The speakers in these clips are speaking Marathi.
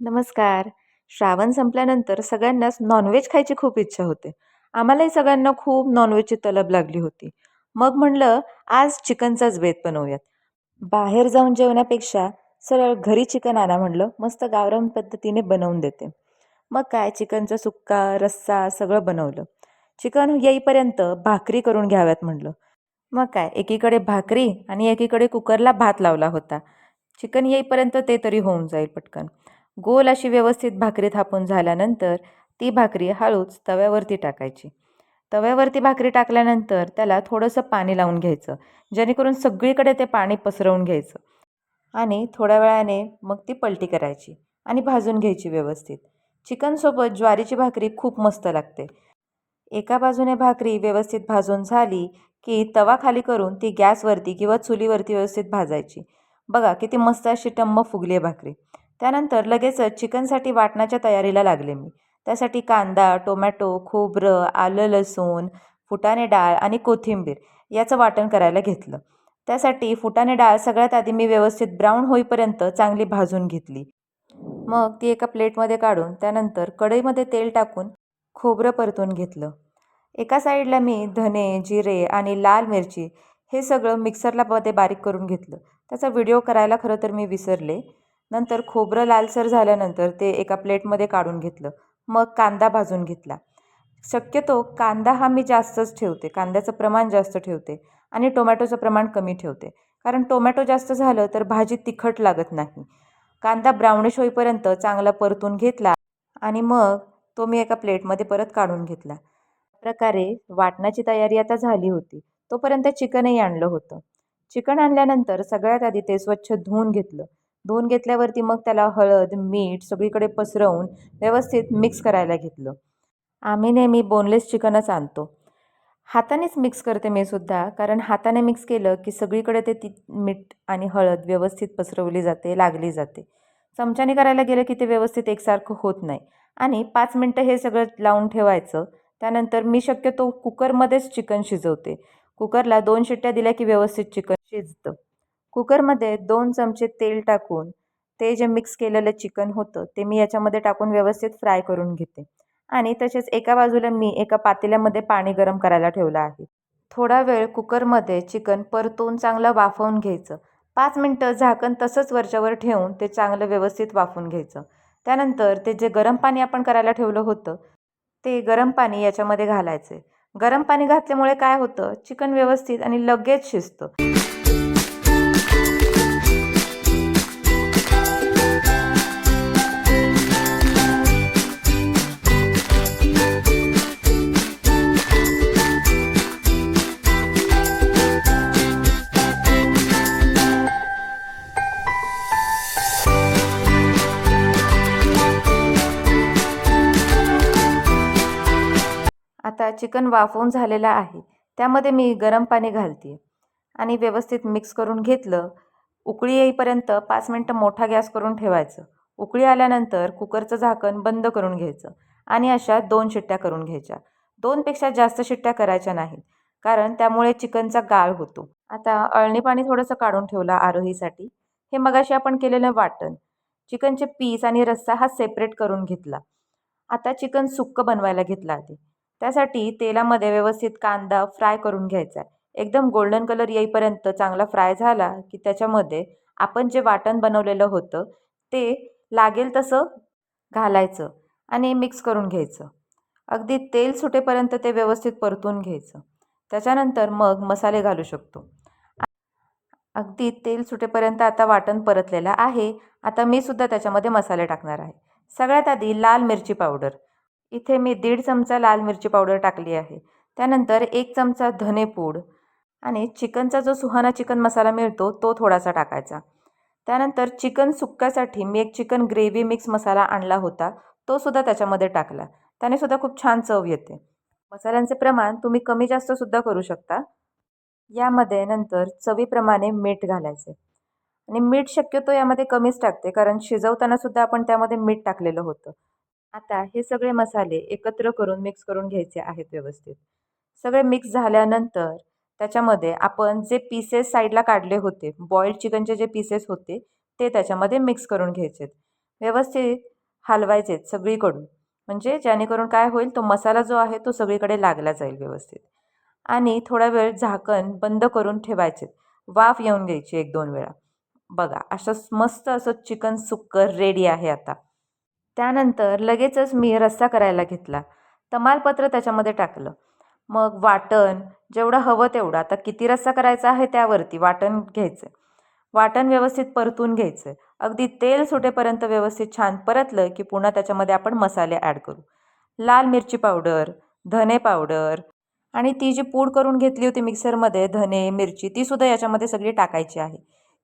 नमस्कार. श्रावण संपल्यानंतर सगळ्यांनाच नॉनव्हेज खायची खूप इच्छा होते. आम्हालाही सगळ्यांना खूप नॉनव्हेजची तलब लागली होती. मग म्हणलं आज चिकनचाच बेत बनवूयात. बाहेर जाऊन जेवण्यापेक्षा सरळ घरी चिकन आणा म्हणलं मस्त गावरान पद्धतीने बनवून देते. मग काय चिकनचा सुक्का रस्सा सगळं बनवलं. चिकन येईपर्यंत भाकरी करून घ्याव्यात म्हणलं. मग काय एकीकडे भाकरी आणि एकीकडे कुकरला भात लावला होता. चिकन येईपर्यंत ते तरी होऊन जाईल पटकन. गोल अशी व्यवस्थित भाकरी थापून झाल्यानंतर ती भाकरी हळूच तव्यावरती टाकायची. तव्यावरती भाकरी टाकल्यानंतर त्याला थोडंसं पाणी लावून घ्यायचं जेणेकरून सगळीकडे ते पाणी पसरवून घ्यायचं. आणि थोड्या वेळाने मग ती पलटी करायची आणि भाजून घ्यायची व्यवस्थित. चिकनसोबत ज्वारीची भाकरी खूप मस्त लागते. एका बाजूने भाकरी व्यवस्थित भाजून झाली की तवा खाली करून ती गॅसवरती किंवा चुलीवरती व्यवस्थित भाजायची. बघा किती मस्त अशी टम्म फुगली आहे भाकरी. त्यानंतर लगेचच चिकनसाठी वाटणाच्या तयारीला लागले मी. त्यासाठी कांदा टोमॅटो खोबरं आलं लसूण फुटाणे डाळ आणि कोथिंबीर याचं वाटण करायला घेतलं. त्यासाठी फुटाणे डाळ सगळ्यात आधी मी व्यवस्थित ब्राऊन होईपर्यंत चांगली भाजून घेतली. मग ती एका प्लेटमध्ये काढून त्यानंतर कढईमध्ये तेल टाकून खोबरं परतून घेतलं. एका साईडला मी धने जिरे आणि लाल मिरची हे सगळं मिक्सरला मध्ये बारीक करून घेतलं. त्याचा व्हिडिओ करायला खरं तर मी विसरले. नंतर खोबरं लालसर झाल्यानंतर ते एका प्लेटमध्ये काढून घेतलं. मग कांदा भाजून घेतला. शक्यतो कांदा हा मी जास्तच ठेवते. कांद्याचं प्रमाण जास्त ठेवते आणि टोमॅटोचं प्रमाण कमी ठेवते. कारण टोमॅटो जास्त झालं तर भाजी तिखट लागत नाही. कांदा ब्राउनिश होईपर्यंत चांगला परतून घेतला आणि मग तो मी एका प्लेटमध्ये परत काढून घेतला. प्रकारे वाटणाची तयारी आता झाली होती. तोपर्यंत चिकनही आणलं होतं. चिकन आणल्यानंतर सगळ्यात आधी ते स्वच्छ धुवून घेतलं. धुवून घेतल्यावरती मग त्याला हळद मीठ सगळीकडे पसरवून व्यवस्थित मिक्स करायला घेतलं. आम्ही नेहमी बोनलेस चिकनच आणतो. हातानेच मिक्स करते मी सुद्धा कारण हाताने मिक्स केलं की सगळीकडे ते ती मीठ आणि हळद व्यवस्थित पसरवली जाते लागली जाते. चमच्याने करायला गेलं की ते व्यवस्थित एकसारखं होत नाही. आणि पाच मिनटं हे सगळं लावून ठेवायचं त्यानंतर मी शक्यतो कुकरमध्येच चिकन शिजवते. कुकरला दोन शिट्ट्या दिल्या की व्यवस्थित चिकन शिजतं. कुकरमध्ये दोन चमचे तेल टाकून ते जे मिक्स केलेलं चिकन होतं ते मी याच्यामध्ये टाकून व्यवस्थित फ्राय करून घेते. आणि तसेच एका बाजूला मी एका पातेल्यामध्ये पाणी गरम करायला ठेवलं आहे. थोडा वेळ कुकरमध्ये चिकन परतून चांगलं वाफवून घ्यायचं. पाच मिनटं झाकण तसंच वरच्यावर ठेवून ते चांगलं व्यवस्थित वाफवून घ्यायचं. त्यानंतर ते जे गरम पाणी आपण करायला ठेवलं होतं ते गरम पाणी याच्यामध्ये घालायचे. गरम पाणी घातल्यामुळे काय होतं चिकन व्यवस्थित आणि लगेच शिजतं. चिकन वाफवून झालेलं आहे. त्यामध्ये मी गरम पाणी घालते आणि व्यवस्थित मिक्स करून घेतलं. उकळी येईपर्यंत पाच मिनटं मोठा गॅस करून ठेवायचं. उकळी आल्यानंतर कुकरचं झाकण बंद करून घ्यायचं आणि अशा दोन शिट्ट्या करून घ्यायच्या. दोनपेक्षा जास्त शिट्ट्या करायच्या नाहीत कारण त्यामुळे चिकनचा गाळ होतो. आता अळणी पाणी थोडंसं काढून ठेवलं आरोहीसाठी. हे मगाशी आपण केलेलं वाटण. चिकनचे पीस आणि रस्सा हा सेपरेट करून घेतला. आता चिकन सुक्कं बनवायला घेतला आधी त्यासाठी तेलामध्ये व्यवस्थित कांदा फ्राय करून घ्यायचा आहे. एकदम गोल्डन कलर येईपर्यंत चांगला फ्राय झाला की त्याच्यामध्ये आपण जे वाटण बनवलेलं होतं ते लागेल तसं घालायचं आणि मिक्स करून घ्यायचं. अगदी तेल सुटेपर्यंत ते व्यवस्थित परतून घ्यायचं. त्याच्यानंतर मग मसाले घालू शकतो. अगदी तेल सुटेपर्यंत आता वाटण परतलेलं आहे. आता मी सुद्धा त्याच्यामध्ये मसाले टाकणार आहे. सगळ्यात आधी लाल मिरची पावडर. इथे मी दीड चमचा लाल मिरची पावडर टाकली आहे. त्यानंतर एक चमचा धनेपूड आणि चिकनचा जो सुहाना चिकन मसाला मिळतो तो थोडासा टाकायचा. त्यानंतर चिकन सुक्क्यासाठी मी एक चिकन ग्रेव्ही मिक्स मसाला आणला होता तो सुद्धा त्याच्यामध्ये टाकला. त्याने सुद्धा खूप छान चव येते. मसाल्यांचे प्रमाण तुम्ही कमी जास्त सुद्धा करू शकता. यामध्ये नंतर चवीप्रमाणे मीठ घालायचे. आणि मीठ शक्यतो यामध्ये कमीच टाकते कारण शिजवताना सुद्धा आपण त्यामध्ये मीठ टाकलेलं होतं. आता हे सगळे मसाले एकत्र करून मिक्स करून घ्यायचे आहेत व्यवस्थित. सगळे मिक्स झाल्यानंतर त्याच्यामध्ये आपण जे पीसेस साईडला काढले होते बॉईल्ड चिकनचे जे पीसेस होते ते त्याच्यामध्ये मिक्स करून घ्यायचे व्यवस्थित हलवायचे सगळीकडून. म्हणजे जेणेकरून काय होईल तो मसाला जो आहे तो सगळीकडे लागला जाईल व्यवस्थित. आणि थोडा वेळ झाकण बंद करून ठेवायचे वाफ येऊन घ्यायची एक दोन वेळा. बघा असं मस्त असं चिकन सुक्कर रेडी आहे आता. त्यानंतर लगेचच मी रस्सा करायला घेतला. तमालपत्र त्याच्यामध्ये टाकलं. मग वाटण जेवढं हवं तेवढं. आता किती रस्सा करायचा आहे त्यावरती वाटण घ्यायचं वाटण व्यवस्थित परतून घ्यायचं अगदी तेल सुटेपर्यंत व्यवस्थित छान परतलं की पुन्हा त्याच्यामध्ये आपण मसाले ॲड करू. लाल मिरची पावडर धने पावडर आणि ती जी पूड करून घेतली होती मिक्सरमध्ये धने मिरची तीसुद्धा याच्यामध्ये सगळी टाकायची आहे.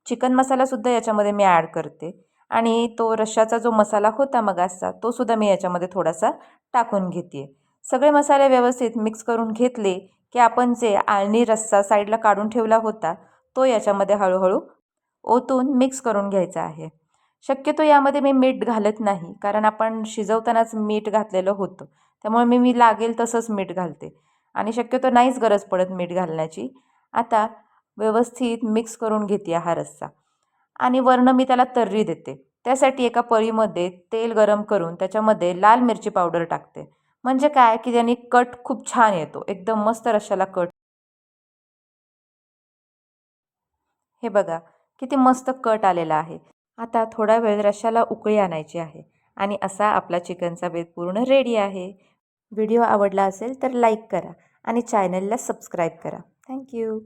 चिकन मसालासुद्धा याच्यामध्ये मी ॲड करते. आणि तो रश्शाचा जो मसाला होता मगासचा तो सुद्धा मी याच्यामध्ये थोडासा टाकून घेते. सगळे मसाले व्यवस्थित मिक्स करून घेतले की आपण जे आळणी रस्सा साईडला काढून ठेवला होता तो याच्यामध्ये हळूहळू ओतून मिक्स करून घ्यायचा आहे. शक्यतो यामध्ये मी मीठ घालत नाही कारण आपण शिजवतानाच मीठ घातलेलं होतं. त्यामुळे मी मी लागेल तसंच मीठ घालते. आणि शक्यतो नाहीच गरज पडत मीठ घालण्याची. आता व्यवस्थित मिक्स करून घेते हा रस्सा. आणि वरनं मी त्याला तर्री देते. त्यासाठी एका पळीमध्ये तेल गरम करून त्याच्यामध्ये लाल मिरची पावडर टाकते. म्हणजे काय? की त्याने कट खूप छान येतो. एकदम मस्त रशाला कट. हे बघा किती मस्त कट आलेला आहे. आता थोडा वेळ रशाला उकळी आणायची आहे. आणि असा आपला चिकनचा बेत पूर्ण रेडी आहे. व्हिडिओ आवडला असेल तर लाईक करा आणि चॅनलला सबस्क्राईब करा. थँक्यू